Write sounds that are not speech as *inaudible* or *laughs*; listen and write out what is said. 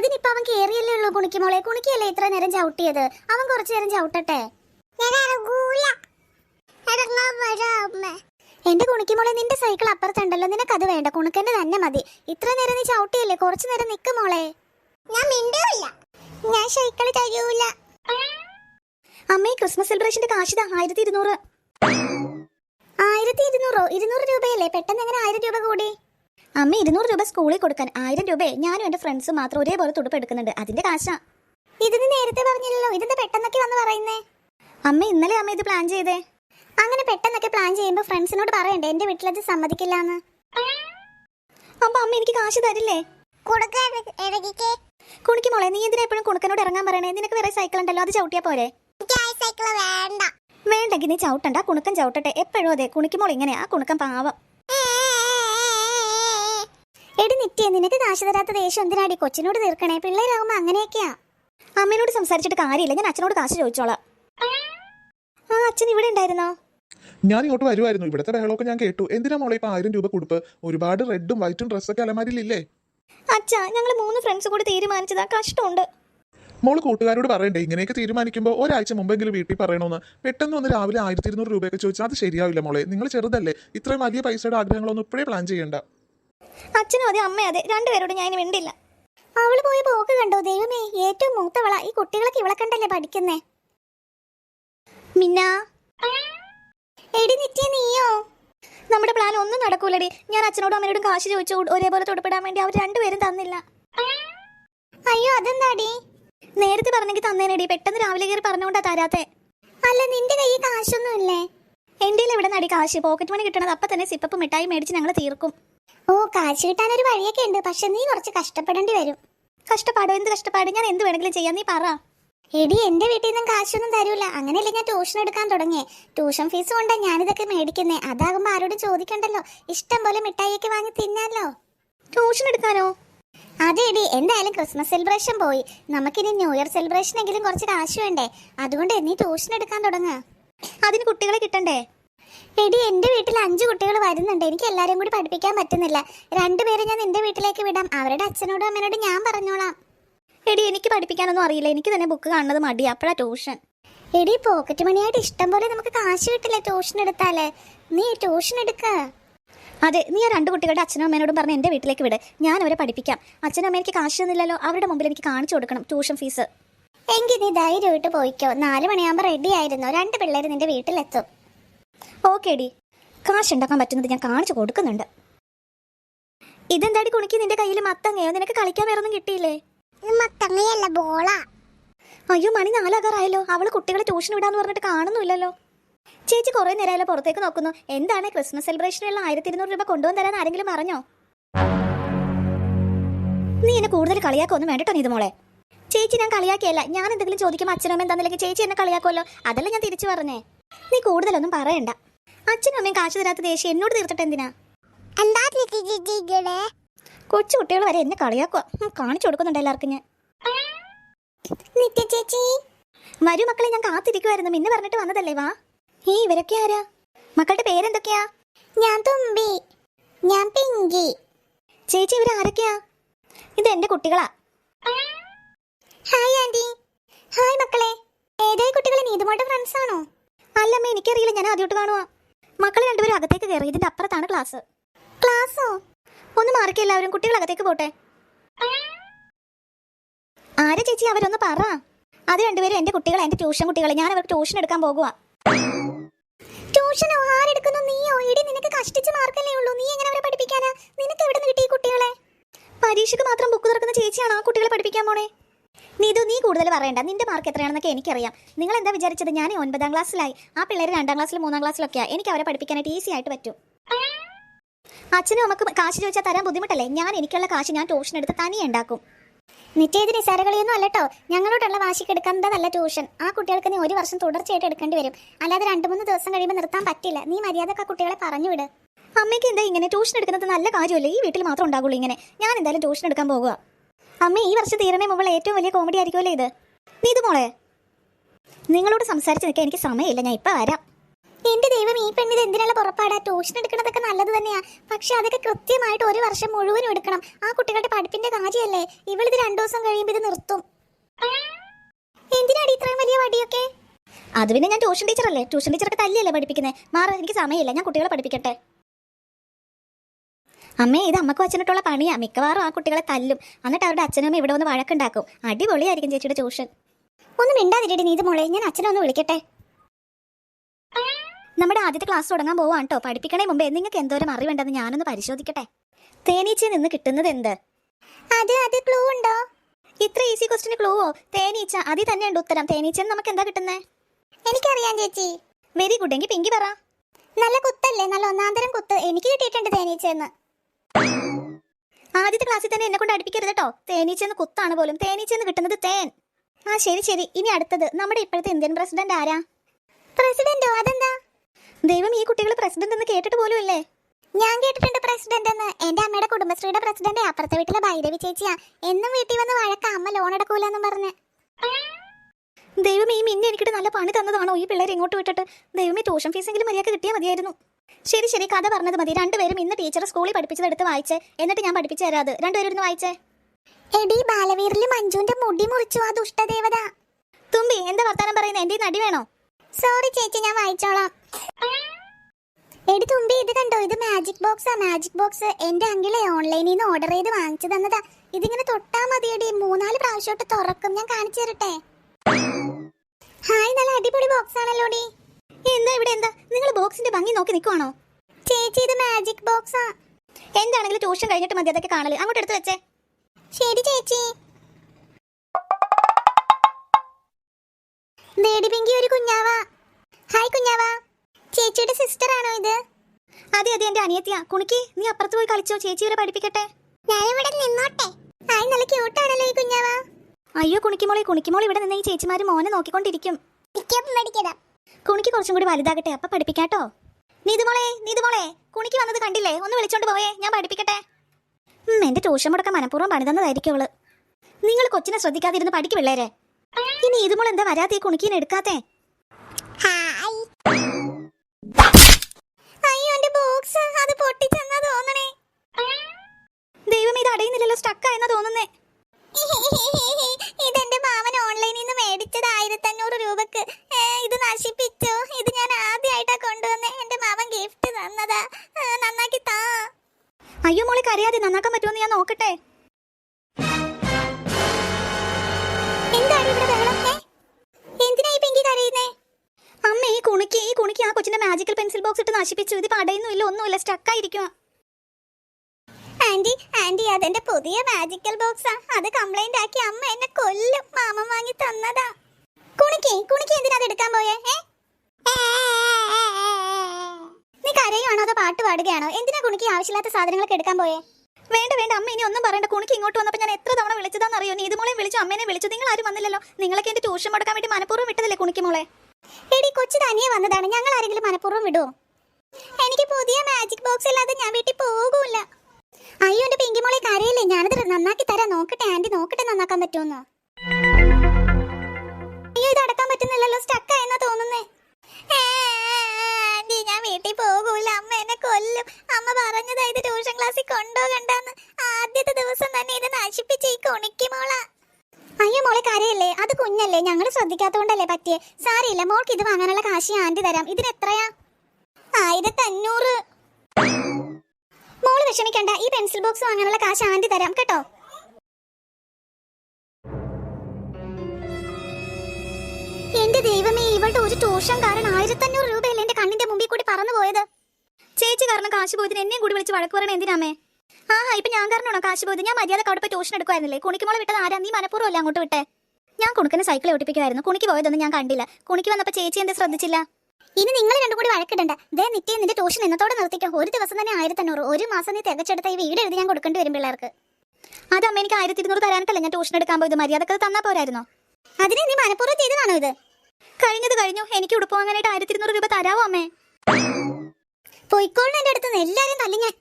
അതിനിപ്പോ അവൻ കേറിയല്ലേ ഉള്ളൂ കുണിക്കുമോളെ. കുണിക്കല്ലേ ഇത്ര നേരം ചവിട്ടിയത്? അവൻ കുറച്ചു നേരം ചവിട്ടട്ടെ? എന്റെ കുണിക്കുമോളെ നിന്റെ സൈക്കിൾ അപ്പുറത്തുണ്ടല്ലോ. നിനക്ക് അത് വേണ്ട. കുണുക്കന്റെ തന്നെ മതി. ഇത്ര നേരം നീ ചവിട്ടിയല്ലേ? കുറച്ചു നേരം നിക്ക് മോളെ. ഞാൻ മിണ്ടില്ല. ഞാൻ സൈക്കിൾ തരൂല അമ്മേ ക്രിസ്മസ് സെലിബ്രേഷന്റെ കാശിത ആയിരത്തി ഇരുന്നൂറ്. ആയിരത്തി ഇരുന്നൂറോ? ഇരുന്നൂറ് രൂപയല്ലേ? പെട്ടെന്ന് എങ്ങനെ ആയിരം രൂപ കൂടി? അമ്മ ഇരുന്നൂറ് രൂപ സ്കൂളിൽ കൊടുക്കാൻ ആയിരം രൂപ ഞാനും എന്റെ ഫ്രണ്ട്സ് മാത്രം ഒരേപോലെ തുടുപ്പ് എടുക്കുന്നുണ്ട്. അതിന്റെ കാശാ. ഇതിന് നേരത്തെ പറഞ്ഞില്ലല്ലോ. ഇതിന്റെ പെട്ടെന്നൊക്കെ വന്ന് പറയുന്നേ? അമ്മ ഇന്നലെ അമ്മ ഇത് പ്ലാൻ ചെയ്തേ. അങ്ങനെ പെട്ടെന്നൊക്കെ പ്ലാൻ ചെയ്യുമ്പോ ഫ്രണ്ട്സിനോട് പറയണ്ടേ? എന്റെ വീട്ടിലത് അത് അപ്പൊ അമ്മ എനിക്ക് കാശ് തരില്ലേ? കുണിക്ക് മോളെ നീ എന്തിനാ എപ്പോഴും കുണുക്കനോട് ഇറങ്ങാൻ പറയണേ? നിനക്ക് വേറെ സൈക്കിൾ ഉണ്ടല്ലോ അത് ചവിട്ടിയാ പോരെ? വേണ്ട. വേണ്ടെങ്കിൽ നീ ചവിട്ടണ്ട കുണുക്കൻ ചവിട്ടട്ടെ. എപ്പോഴും അതെ കുണിക്കുമ്പോൾ ഇങ്ങനെ ആ കുണുക്കൻ പാവം. എടി നിത്യ നിനക്ക് കാശ് തരാത്ത ദേഷ്യം എന്തിനാടി കൊച്ചിനോട് തീർക്കണേ? പിള്ളേരാകുമ്പോ അങ്ങനെയൊക്കെയാ. അമ്മേനോട് സംസാരിച്ചിട്ട് കാര്യമില്ല. ഞാൻ അച്ഛനോട് കാശ് ചോദിച്ചോളാം. ആ അച്ഛൻ ഇവിടെ ഉണ്ടായിരുന്നോ? ഞാൻ ഇങ്ങോട്ട് വരുമായിരുന്നു ഇവിടുത്തെ ബഹളമൊക്കെ ഞാൻ കേട്ടു. എന്തിനാ മോളെ ഇപ്പൊ ആയിരം രൂപ കൊടുപ്പ്? ഒരുപാട് റെഡും വൈറ്റും ഡ്രസ്സൊക്കെ അലമാരിയിലില്ലേ? അച്ഛാ ഞങ്ങൾ മൂന്ന് ഫ്രണ്ട്സ് കൂടി തീരുമാനിച്ചതാ. കഷ്ടമുണ്ട്. മോൾ കൂട്ടുകാരോട് പറയണ്ടേ ഇങ്ങനെയൊക്കെ തീരുമാനിക്കുമ്പോൾ ഒരാഴ്ച മുമ്പെങ്കിലും വീട്ടിൽ പറയണമെന്ന് പെട്ടെന്ന് ഒന്ന് രാവിലെ ആയിരത്തി ഇരുന്നൂറ് രൂപയൊക്കെ ചോദിച്ചാൽ അത് ശരിയാവില്ല മോളെ. നിങ്ങൾ ചെറുതല്ലേ. ഇത്രയും വലിയ പൈസയുടെ ആഗ്രഹങ്ങളൊന്നും ഇപ്പോഴേ പ്ലാൻ ചെയ്യണ്ട. അച്ഛനും അതെ അമ്മ അതെ രണ്ടുപേരോട് ഞാൻ വേണ്ടില്ല അവൾ പോയി പോക്ക് കണ്ടോ ദൈവമേ? ഏറ്റവും മൂത്തവള ഈ കുട്ടികളൊക്കെ ഇവളെ കണ്ടല്ലേ പഠിക്കുന്നേ? മിന്ന. എടി നീയോ? നമ്മുടെ പ്ലാൻ ഒന്നും നടക്കൂലടി. ഞാൻ അച്ഛനോടും അമ്മയോടും കാശ് ചോദിച്ചു. ഒരേപോലെ തൊടപ്പെടാൻ വേണ്ടി അവർ രണ്ടുപേരും തന്നില്ല. അയ്യോ അതെന്താടി? നേരത്തെ പറഞ്ഞെങ്കിൽ തന്നേനടി. പെട്ടെന്ന് രാവിലെ കയറി പറഞ്ഞുകൊണ്ടാ തരാത്തെ. അല്ല നിന്റെ കയ്യിൽ കാശൊന്നും ഇല്ലേ? എന്റെ എവിടെ നടി കാശ്? പോക്കറ്റ് മണി കിട്ടണത് അപ്പൊ തന്നെ സിപ്പപ്പ് മിഠായി മേടിച്ച് ഞങ്ങൾ തീർക്കും. ഓ കാശ് കിട്ടാൻ ഒരു വഴിയൊക്കെ ഉണ്ട്. പക്ഷെ നീ കുറച്ച് കഷ്ടപ്പെടേണ്ടി വരും. കഷ്ടപ്പാടോ? എന്ത് കഷ്ടപ്പാട്? ഞാൻ എന്ത് വേണമെങ്കിലും ചെയ്യാം. നീ പറ. എടി എന്റെ വീട്ടിൽ നിന്നും കാശൊന്നും തരൂല. അങ്ങനെയല്ലേ ഞാൻ ട്യൂഷൻ എടുക്കാൻ തുടങ്ങിയേ? ട്യൂഷൻ ഫീസ് കൊണ്ടാ ഞാനിതൊക്കെ മേടിക്കുന്നേ. അതാകുമ്പോ ആരോടും ചോദിക്കണ്ടല്ലോ. ഇഷ്ടം പോലെ മിഠായിയൊക്കെ വാങ്ങി തിന്നാലോ. ട്യൂഷൻ എടുക്കാനോ? അതെ എടി എന്തായാലും ക്രിസ്മസ് സെലിബ്രേഷൻ പോയി. നമുക്കിനി ന്യൂ ഇയർ സെലിബ്രേഷൻ എങ്കിലും കുറച്ച് കാശ് വേണ്ടേ? അതുകൊണ്ട് നീ ട്യൂഷൻ എടുക്കാൻ തുടങ്ങ. അതിന് കുട്ടികളെ കിട്ടണ്ടേ? എടി എന്റെ വീട്ടിൽ അഞ്ചു കുട്ടികൾ വരുന്നുണ്ട്. എനിക്ക് എല്ലാവരും കൂടി പഠിപ്പിക്കാൻ പറ്റുന്നില്ല. രണ്ടുപേരെ ഞാൻ നിന്റെ വീട്ടിലേക്ക് വിടാം. അവരുടെ അച്ഛനോടും അമ്മയോടും ഞാൻ പറഞ്ഞോളാം. എടി എനിക്ക് പഠിപ്പിക്കാനൊന്നും അറിയില്ല. എനിക്ക് തന്നെ ബുക്ക് കാണുന്നത് മടി. അപ്പോഴാ ട്യൂഷൻ എടി പോക്കറ്റ് മണിയായിട്ട് ഇഷ്ടം പോലെ നമുക്ക് കാശ് കിട്ടില്ല ട്യൂഷൻ എടുത്താലേ? നീ ട്യൂഷൻ എടുക്ക. അതെ നീ ആ രണ്ട് കുട്ടികളുടെ അച്ഛനും അമ്മേനോടും പറഞ്ഞ് എന്റെ വീട്ടിലേക്ക് വിട്. ഞാൻ അവരെ പഠിപ്പിക്കാം. അച്ഛനും അമ്മ എനിക്ക് കാശ് തന്നില്ലല്ലോ. അവരുടെ മുമ്പിൽ എനിക്ക് കാണിച്ചു കൊടുക്കണം ട്യൂഷൻ ഫീസ് എങ്കിൽ നീ ധൈര്യമായിട്ട് പോയിക്കോ. നാല് മണിയാകുമ്പോൾ റെഡി ആയിരുന്നു. രണ്ട് പിള്ളേർ നിന്റെ വീട്ടിലെത്തും. ഓക്കെ ഡി കാശ് ഉണ്ടാക്കാൻ പറ്റുന്നത് ഞാൻ കാണിച്ചു കൊടുക്കുന്നുണ്ട്. ഇതെന്താടി കുണിക്ക് നിന്റെ കയ്യിൽ മത്തങ്ങയോ? നിനക്ക് കളിക്കാൻ വേറെ ഒന്നും കിട്ടിയില്ലേ മത്തങ്ങയല്ല ബോളാ. അയ്യോ മണി നാലാകാറായല്ലോ. അവൾ കുട്ടികളെ ട്യൂഷൻ വിടാന്ന് പറഞ്ഞിട്ട് കാണുന്നില്ലല്ലോ ചേച്ചി കുറെ നേരമായാലും പുറത്തേക്ക് നോക്കുന്നു. എന്താണ് ക്രിസ്മസ് സെലിബ്രേഷനുള്ള ആയിരത്തി ഇരുന്നൂറ് രൂപ കൊണ്ടുവന്ന് തരാൻ ആരെങ്കിലും പറഞ്ഞോ? നീ എന്നെ കൂടുതൽ കളിയാക്കൊന്നും വേണ്ടട്ടോ നീ ഇത് മോളെ ചേച്ചി ഞാൻ കളിയാക്കിയല്ല. ഞാൻ എന്തെങ്കിലും ചോദിക്കുമ്പോൾ അച്ഛനും എന്താണെന്നില്ലെങ്കിൽ ചേച്ചി എന്നെ കളിയാക്കുമല്ലോ അതല്ല ഞാൻ തിരിച്ചു പറഞ്ഞേ. നീ കൂടുതലൊന്നും പറയണ്ട. അച്ഛനും അമ്മയും കാശ് തരാത്ത ദേഷ്യം എന്നോട് തീർത്തിട്ട് എന്തിനാ? എന്താ കൊച്ചു കുട്ടികൾ വരെ എന്നെ കളിയാക്കുക കാണിച്ചു കൊടുക്കുന്നുണ്ട് എല്ലാവർക്കും ഞാൻ. വരൂ മക്കളെ ഞാൻ കാത്തിരിക്കുമായിരുന്നു മിന്നെ പറഞ്ഞിട്ട് വന്നതല്ലേ വാ. ഈ ഇവരൊക്കെ ആരാ? മക്കളുടെ പേരെന്തൊക്കെയാ? ഞാൻ തുമ്പി. ഞാൻ പിങ്കി. ചേച്ചി ഇവർ ആരൊക്കെയാ? ഇത് എന്റെ കുട്ടികളാ. Hi aunty. ഹായ് മക്കളെ. ഏതായ കുട്ടികളെ? നീതുമായിട്ട് ഫ്രണ്ട്സ് ആണോ? അല്ലമ്മ എനിക്കറിയില്ല. ഞാൻ ആദ്യമായിട്ട് കാണുവാ. മക്കൾ രണ്ടുപേരും അകത്തേക്ക് കയറി. ഇതിന്റെ അപ്പുറത്താണ് ക്ലാസ്. ക്ലാസ്സോ? ഒന്ന് മാറിക്ക എല്ലാവരും. കുട്ടികൾ അകത്തേക്ക് പോട്ടെ. ആരെ ചേച്ചി? അവരൊന്ന് പറ. അത് രണ്ടുപേരും എന്റെ കുട്ടികൾ എന്റെ ട്യൂഷൻ കുട്ടികളെ. ഞാൻ അവർക്ക് ട്യൂഷൻ എടുക്കാൻ പോകുക ട്യൂഷനോ? ആരെടുക്കുന്നു നീയോ? ഇടി നിനക്ക് കഷ്ടിച്ച് മാർക്കല്ലേ ഉള്ളൂ. നീ എങ്ങനെ അവരെ പഠിപ്പിക്കാനാ? നിനക്ക് എവിടെ നിന്ന് കിട്ടി കുട്ടികളെ? പരീക്ഷയ്ക്ക് മാത്രം ബുക്ക് തുറക്കുന്ന ചേച്ചിയാണോ ആ കുട്ടികളെ പഠിപ്പിക്കാൻ പോണേ? നീതു നീ കൂടുതൽ പറയണ്ട. നിന്റെ മാർക്ക് എത്രയാണെന്നൊക്കെ എനിക്കറിയാം. നിങ്ങൾ എന്താ വിചാരിച്ചത്? ഞാൻ ഒൻപതാം ക്ലാസ്സിലായി. ആ പിള്ളേർ രണ്ടാം ക്ലാസ്സിലും മൂന്നാം ക്ലാസ്സിലൊക്കെയാ. എനിക്ക് അവരെ പഠിപ്പിക്കാനായിട്ട് ഈസി ആയിട്ട് പറ്റും. അച്ഛനും നമുക്ക് കാശ് ചോദിച്ചാൽ തരാൻ ബുദ്ധിമുട്ടല്ലേ? ഞാൻ എനിക്കുള്ള കാശ് ഞാൻ ട്യൂഷൻ എടുത്ത് തനിയെ ഉണ്ടാക്കും. നിത്യേത് നിസാരകളിയൊന്നും അല്ലട്ടോ ഞങ്ങളോടുള്ള വാശിക്ക് എടുക്കേണ്ടതല്ല ട്യൂഷൻ ആ കുട്ടികൾക്ക് നീ ഒരു വർഷം തുടർച്ചയായിട്ട് എടുക്കേണ്ടി വരും. അല്ലാതെ രണ്ട് മൂന്ന് ദിവസം കഴിയുമ്പോൾ നിർത്താൻ പറ്റില്ല. നീ മര്യാദയ്ക്ക് കുട്ടികളെ പറഞ്ഞു വിട്. അമ്മയ്ക്ക് എന്താ ഇങ്ങനെ? ട്യൂഷൻ എടുക്കുന്നത് നല്ല കാര്യമല്ലേ? ഈ വീട്ടിൽ മാത്രം ഉണ്ടാകുള്ളൂ ഇങ്ങനെ. ഞാൻ എന്തായാലും ട്യൂഷൻ എടുക്കാൻ പോകുക അമ്മ ഈ വർഷം തീരണേ മുമ്പ് ഏറ്റവും വലിയ കോമഡി ആയിരിക്കുമല്ലേ ഇത്? നീ ഇത് മോളെ. നിങ്ങളോട് സംസാരിച്ച് നിൽക്കാൻ എനിക്ക് സമയമില്ല ഞാൻ ഇപ്പം വരാം. എന്റെ ദൈവം ഈ പെണ്ണിത് എന്തിനുള്ള പുറപ്പാടാ? ട്യൂഷൻ എടുക്കണതൊക്കെ നല്ലത് തന്നെയാ. പക്ഷെ അതൊക്കെ കൃത്യമായിട്ട് ഒരു വർഷം മുഴുവനും എടുക്കണം. ആ കുട്ടികളുടെ പഠിപ്പിന്റെ കാര്യമല്ലേ? ഇവളിത് രണ്ടു ദിവസം കഴിയുമ്പോൾ ഇത് നിർത്തും. എന്തിനാടി ഇത്രയും വലിയ വടിയൊക്കെ? അത് പിന്നെ ഞാൻ ട്യൂഷൻ ടീച്ചറല്ലേ? ട്യൂഷൻ ടീച്ചറൊക്കെ തല്ലിയല്ലേ പഠിപ്പിക്കുന്നത് മാറ എനിക്ക് സമയമില്ല. ഞാൻ കുട്ടികളെ പഠിപ്പിക്കട്ടെ? അമ്മേ ഇത് അമ്മയ്ക്ക് വച്ചിട്ടുള്ള പണിയാ. മിക്കവാറും ആ കുട്ടികളെ തല്ലും. എന്നിട്ട് അവരുടെ അച്ഛനും ഇവിടെ വന്ന് വഴക്കുണ്ടാക്കും. അടിപൊളിയായിരിക്കും ചേച്ചിയുടെ ട്യൂഷൻ. ഒന്ന് നീ ഇത് മോളെ. ഞാൻ അച്ഛനെ ഒന്ന് വിളിക്കട്ടെ? നമ്മുടെ ആദ്യത്തെ ക്ലാസ് തുടങ്ങാൻ പോവാണ് കേട്ടോ പഠിപ്പിക്കണേ മുമ്പേ നിങ്ങൾക്ക് എന്തോരം അറിവുണ്ടെന്ന് ഞാനൊന്ന് പരിശോധിക്കട്ടെ? തേനീച്ചയിൽ നിന്ന് കിട്ടുന്നത് എന്ത്? അത് അത് ക്ലൂ ഉണ്ടോ? ഇത്ര ഈസി ക്വസ്റ്റിന് ക്ലൂവോ തേനീച്ച. അതിൽ തന്നെയുണ്ട് ഉത്തരം. തേനീച്ച നമുക്ക് എന്താ കിട്ടുന്നേ? എനിക്കറിയാം ചേച്ചി. Very good. എങ്കിൽ പിങ്കി പറ. നല്ല കുത്തല്ലേ? നല്ല ഒന്നാന്തരം കുത്ത്. എനിക്ക് കിട്ടിയിട്ടുണ്ട് തേനീച്ചെന്ന് ആദ്യത്തെ ക്ലാസ്സിൽ തന്നെ എന്നെ കൊണ്ട് അടുപ്പിക്കരുത് കേട്ടോ തേനീച്ചെന്ന് കുത്താണ് പോലും. തേനീച്ചെന്ന് കിട്ടുന്നത് തേൻ. ആ ശരി ശരി. ഇനി അടുത്തത്. നമ്മുടെ ഇപ്പോഴത്തെ ഇന്ത്യൻ പ്രസിഡന്റ് ആരാ? പ്രസിഡന്റോ? അതെന്താ? ദൈവം ഈ കുട്ടികൾ പ്രസിഡന്റ് എന്ന് കേട്ടിട്ട് പോലും ഇല്ലേ? ഞാൻ കേട്ടിട്ടുണ്ട് പ്രസിഡന്റ് എന്ന്. എന്റെ അമ്മയുടെ കുടുംബശ്രീയുടെ പ്രസിഡന്റ് അപ്പുറത്തെ വീട്ടിലെ ഭൈരവി ചേച്ചിയാ. എന്നും വീട്ടിൽ വന്ന് വഴക്ക. അമ്മ ലോൺ എടുക്കൂലെന്നും പറഞ്ഞ്. ദൈവം ഈ മിന്നെ എനിക്കിട്ട് നല്ല പണി തന്നതാണോ? ഈ പിള്ളേരെ ഇങ്ങോട്ട് വിട്ടിട്ട് ദൈവമേ ട്യൂഷൻ ഫീസെങ്കിലും മര്യാദ കിട്ടിയാൽ മതിയായിരുന്നു. ശരി ശരി കഥ പറഞ്ഞത് മതി. രണ്ടുപേരും ഇന്ന് ടീച്ചർ സ്കൂളിൽ പഠിപ്പിച്ചതെടുത്ത് വായിച്ചേ. എന്നിട്ട് ഞാൻ പഠിപ്പിച്ചു തരാത് രണ്ടുപേരും ഇരുന്ന് വായിച്ചേ. എടി ബാലവീറിൽ മഞ്ജുന്റെ മുടി മുറിച്ചു. ആ ദുഷ്ടദേവത തുമ്പി എന്താ വർത്താനം പറയുന്നത് എന്റെ നടി വേണോ? സോറി ചേച്ചി ഞാൻ വായിച്ചോളാം. എടി തുമ്പി ഇത് കണ്ടോ? ഇത് മാജിക് ബോക്സാ മാജിക് ബോക്സ് എന്റെ അങ്കിളെ ഓൺലൈനിൽ നിന്ന് ഓർഡർ ചെയ്ത് വാങ്ങിച്ചു തന്നതാ. ഇതിങ്ങനെ തൊട്ടാ മതിയടി. മൂന്നാൽ പ്രാവശ്യമായിട്ട് തുറക്കും. ഞാൻ കാണിച്ചു തരട്ടെ? ഹായ് നല്ല അടിപൊളി ബോക്സ് ആണല്ലോ ഡി എന്താ ഇവിടെ എന്താ? നിങ്ങൾ ബോക്സിന്റെ ഭംഗി നോക്കി നിൽക്കുവാണോ ചേച്ചി ഇത് മാജിക് ബോക്സാ എന്താണെങ്കിലും ട്യൂഷൻ കഴിഞ്ഞിട്ട് മതി അതൊക്കെ കാണൽ. അങ്ങോട്ട് എടുത്ത് വെച്ചേ. ശരി ചേച്ചി. ലേഡി പിങ്കി ഒരു കുഞ്ഞാവാ. ഹായ് കുഞ്ഞാവാ. ചേച്ചിയുടെ സിസ്റ്റർ ആണോ ഇത്? അതെ അതെ എന്റെ അനിയത്തിയാ. കുണിക്ക് നീ അപ്പുറത്ത് പോയി കളിച്ചോ. ചേച്ചി വരെ പഠിപ്പിക്കട്ടെ. ഞാൻ ഇവിടെ നിന്നോട്ടെ. ഹായ് നല്ല ക്യൂട്ട് ആണല്ലോ ഈ കുഞ്ഞാവാ. അയ്യോ കുണിക്കുമോളെ കുണിക്കുമോൾ ഇവിടെ നിന്ന് ഈ ചേച്ചിമാര് മോനെ നോക്കിക്കൊണ്ടിരിക്കും. കുണിക്ക് കുറച്ചും കൂടി വലുതാകട്ടെ അപ്പൊ പഠിപ്പിക്കാട്ടോ. നീതുമോളെ നീതുമോളെ കുണിക്ക് വന്നത് കണ്ടില്ലേ? ഒന്ന് വിളിച്ചോണ്ട് പോയേ ഞാൻ പഠിപ്പിക്കട്ടെ. എന്റെ ട്യൂഷൻ മുടക്കം മനഃപൂർവം പണിതന്നതായിരിക്കും അവൾ. നിങ്ങൾ കൊച്ചിനെ ശ്രദ്ധിക്കാതിരുന്ന് പഠിക്കും പിള്ളേരെ. ഇനി ഇതുമോൾ എന്താ വരാതെ കുണിക്കീനെ എടുക്കാത്തെ? അയ്യോ എന്റെ ബോക്സ് അത് പൊട്ടിച്ചെന്നാ തോന്നണേ. ദൈവം ഇത് അടയുന്നില്ലല്ലോ തോന്നുന്നേ. *laughs* ഇതെന്റെ മാമൻ ഓൺലൈനിൽ നിന്ന് മേടിച്ചത് ആയിരത്തി അഞ്ഞൂറ് രൂപക്ക്. നശിപ്പിച്ചു. ഇത് ഞാൻ ആദ്യമായിട്ടാ കൊണ്ടുവന്ന് എന്റെ മാമൻ ഗിഫ്റ്റ് തന്നതാ. നന്നാക്കി താ. അയ്യോ മോളെ കരയാതെ നന്നാക്കാൻ പറ്റുമെന്ന് ഞാൻ നോക്കട്ടെ. അമ്മ ഈ കുണിക്ക് ഈ കുണിക്ക് ആ കൊച്ചിന്റെ മാജിക്കൽ പെൻസിൽ ബോക്സ് ഇട്ട് നശിപ്പിച്ചു. ഇത് പടയുന്നില്ല ഒന്നുമില്ല സ്റ്റക്കായിരിക്കും ആന്റി ആന്റി അതെന്റെ പുതിയ മാജിക്കൽ ബോക്സാ അത് കംപ്ലൈന്റ് ആക്കി അമ്മ എന്നെ കൊല്ലും. മാമ വാങ്ങി തന്നതാ. കുണിക്ക് കുണിക്ക് എന്തിനാ എടുക്കാൻ പോയേ? നീ കരയുവാണോ അതോ പാട്ട് പാടുകയാണോ? എന്തിനാ കുണിക്ക് ആവശ്യമില്ലാത്ത സാധനങ്ങളൊക്കെ എടുക്കാൻ പോയേ? വേണ്ട വേണ്ട അമ്മ ഇനി ഒന്നും പറയണ്ട. കുണിക്ക് ഇങ്ങോട്ട് വന്നപ്പോൾ ഞാൻ എത്ര തവണ വിളിച്ചതാണെന്ന് അറിയോ? നീതുമോളെ വിളിച്ചു അമ്മേനെ വിളിച്ചു. നിങ്ങൾ ആരും വന്നില്ലല്ലോ. നിങ്ങളൊക്കെ എന്റെ ട്യൂഷൻ മുടക്കാൻ വേണ്ടി മനഃപൂർവം വിട്ടതല്ലേ കുണിക്ക് മോളെ? എടി കൊച്ചു തനിയെ വന്നതാണ്. ഞങ്ങൾ ആരെങ്കിലും മനഃപൂർവം വിടുമോ എനിക്ക് പുതിയ മാജിക് ബോക്സ് ഇല്ലാതെ ഞാൻ വീട്ടിൽ പോകൂല. അയ്യോ എന്റെ പിങ്കി മോളെ കരയില്ലേ? ഞാനത് നന്നാക്കി തരാം. നോക്കട്ടെ ആന്റി നോക്കട്ടെ നന്നാക്കാൻ പറ്റുമെന്ന് ശ്രദ്ധിക്കാത്തോണ്ടല്ലേ പറ്റിയെ? സാരിയില്ല മോൾക്ക് ഇത് വാങ്ങാനുള്ള കാശ് ആന്റി തരാം. ഇതിന് എത്രയാ? ആയിരത്തി അഞ്ഞൂറ് മോൾ വിഷമിക്കണ്ട ഈ പെൻസിൽ ബോക്സ് വാങ്ങാനുള്ള കാശ് ആന്റി തരാം കേട്ടോ? എന്റെ ദൈവമേ ഇവളുടെ ഒരു ട്യൂഷൻ കാരണം ആയിരത്തി അഞ്ഞൂറ് രൂപയല്ലേ എന്റെ കണ്ണിന്റെ മുമ്പിൽ കൂടി പറന്നു പോയത്? ചേച്ചി കാരണം കാശ് പോയതിന് എന്നെയും കൂടി വിളിച്ച് വഴക്ക് പറയണ എന്തിനാമേ ആ ഇപ്പൊ ഞാൻ കാരണമാണോ കാശ് പോയത്? ഞാൻ മര്യാദ അവിടെ പോയി ട്യൂഷൻ എടുക്കുമായിരുന്നില്ലേ കുണിക്കുമോളെ വിട്ടത് ആരാ? നീ മനഃപൂർവം അല്ലേ അങ്ങോട്ട് വിട്ടെ? ഞാൻ കുണുക്കിന് സൈക്കിൾ ഓടിപ്പിക്കുമായിരുന്നു കുണിക്ക് പോയതൊന്നും ഞാൻ കണ്ടില്ല. കുണിക്ക് വന്നപ്പോ ചേച്ചി എന്ത് ശ്രദ്ധിച്ചില്ല? ഇനി നിങ്ങൾ രണ്ടും കൂടി വഴക്കിടണ്ട. ദേ നിത്യം നിന്റെ ട്യൂഷൻ എന്നത്തോടെ നിർത്തിക്കോ. ഒരു ദിവസം തന്നെ ആയിരത്തി അഞ്ഞൂറ് ഒരു മാസം നീ തികച്ചെടുത്ത ഈ വീട് എഴുതി ഞാൻ കൊടുക്കേണ്ടി വരും പിള്ളേർക്ക്. അത് അമ്മ എനിക്ക് ആയിരത്തി ഇരുന്നൂറ് തരാനല്ലേ ഞാൻ ട്യൂഷൻ എടുക്കാൻ പോയത്. മര്യാദയ്ക്ക് തന്നാ പോരായിരുന്നോ? അതിനെ നീ മനഃപൂർവം ചെയ്തതാണോ ഇത്? കഴിഞ്ഞത് കഴിഞ്ഞു. എനിക്ക് ഉടുപ്പ് വാങ്ങാനായിട്ട് ആയിരത്തി ഇരുന്നൂറ് രൂപ തരാവോ അമ്മേ? പൊയ്ക്കോളിന് എന്റെ അടുത്ത് എല്ലാരും തല്ലി ഞാൻ